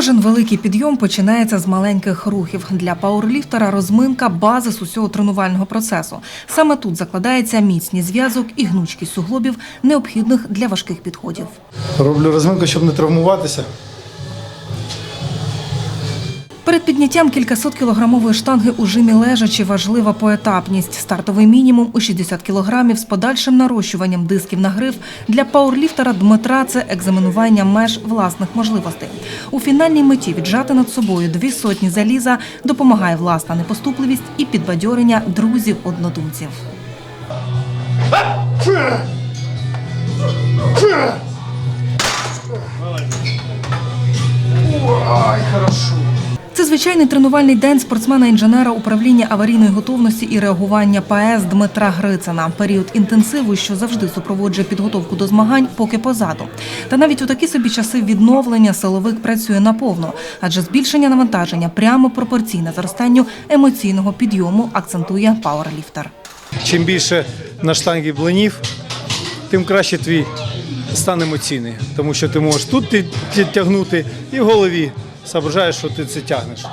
Кожен великий підйом починається з маленьких рухів. Для пауерліфтера розминка базис усього тренувального процесу. Саме тут закладається міцність зв'язок і гнучкість суглобів, необхідних для важких підходів. Роблю розминку, щоб не травмуватися. Перед підняттям кількасот кілограмової штанги у жимі лежачі важлива поетапність. Стартовий мінімум у 60 кілограмів з подальшим нарощуванням дисків на гриф для пауерліфтера Дмитра це екзаменування меж власних можливостей. У фінальній меті віджати над собою дві сотні заліза допомагає власна непоступливість і підбадьорення друзів-однодумців. Звичайний тренувальний день спортсмена-інженера управління аварійної готовності і реагування ПАЕС Дмитра Грицина. Період інтенсиву, що завжди супроводжує підготовку до змагань, поки позаду. Та навіть у такі собі часи відновлення силовик працює наповно, адже збільшення навантаження прямо пропорційне зростанню емоційного підйому, акцентує пауерліфтер. Чим більше на штангі блинів, тим краще твій стан емоційний. Тому що ти можеш тут ти- ти тягнути і в голові соображаєш, що ти це тягнеш.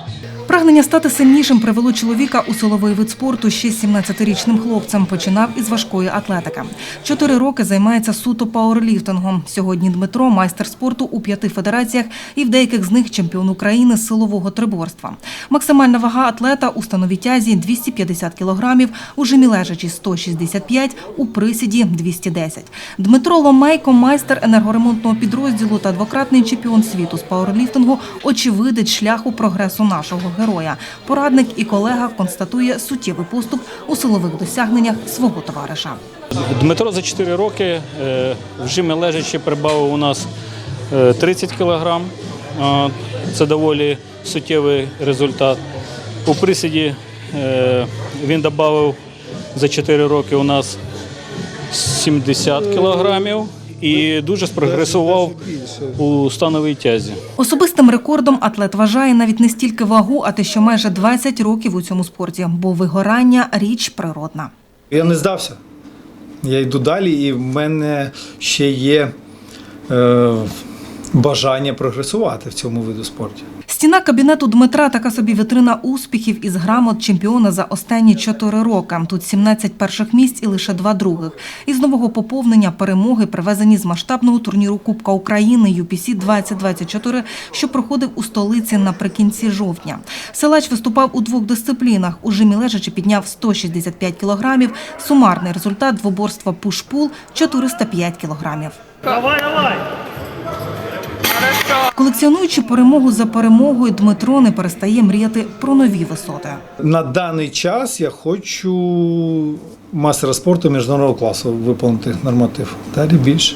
Прагнення стати сильнішим привело чоловіка у силовий вид спорту ще з 17-річним хлопцем. Починав із важкої атлетики. Чотири роки займається суто пауерліфтингом. Сьогодні Дмитро майстер спорту у п'яти федераціях і в деяких з них чемпіон України з силового триборства. Максимальна вага атлета у становій тязі 250 кілограмів, у жимі лежачі 165, у присіді 210. Дмитро Ломейко, майстер енергоремонтного підрозділу та двократний чемпіон світу з пауерліфтингу, очевидець шляху прогресу нашого героя. Порадник і колега констатує суттєвий поступ у силових досягненнях свого товариша. Дмитро за 4 роки е, в жимі лежачи прибавив у нас е, 30 кілограм. Е, Це доволі суттєвий результат. У присіді е, він додав за 4 роки у нас 70 кілограмів і дуже спрогресував у становій тязі. Особистим рекордом атлет вважає навіть не стільки вагу, а те, що майже 20 років у цьому спорті, бо вигорання річ природна. Я не здався. Я йду далі, і в мене ще є е, бажання прогресувати в цьому виду спорту. Стіна кабінету Дмитра така собі вітрина успіхів із грамот чемпіона за останні чотири роки. Тут 17 перших місць і лише два других. Із нового поповнення перемоги привезені з масштабного турніру Кубка України UPC 2024, що проходив у столиці наприкінці жовтня. Силач виступав у двох дисциплінах. У жимі лежачи підняв 165 кілограмів. Сумарний результат двоборства пуш-пул – 405 кілограмів. Колекціонуючи перемогу за перемогою, Дмитро не перестає мріяти про нові висоти. На даний час я хочу мастера спорту міжнародного класу виконати норматив. Далі більше.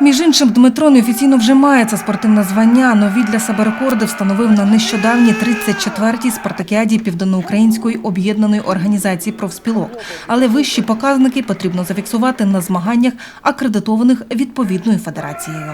Між іншим, Дмитро неофіційно вже має це спортивне звання. Нові для себе рекорди встановив на нещодавній 34-й спартакіаді Південноукраїнської об'єднаної організації профспілок. Але вищі показники потрібно зафіксувати на змаганнях, акредитованих відповідною федерацією.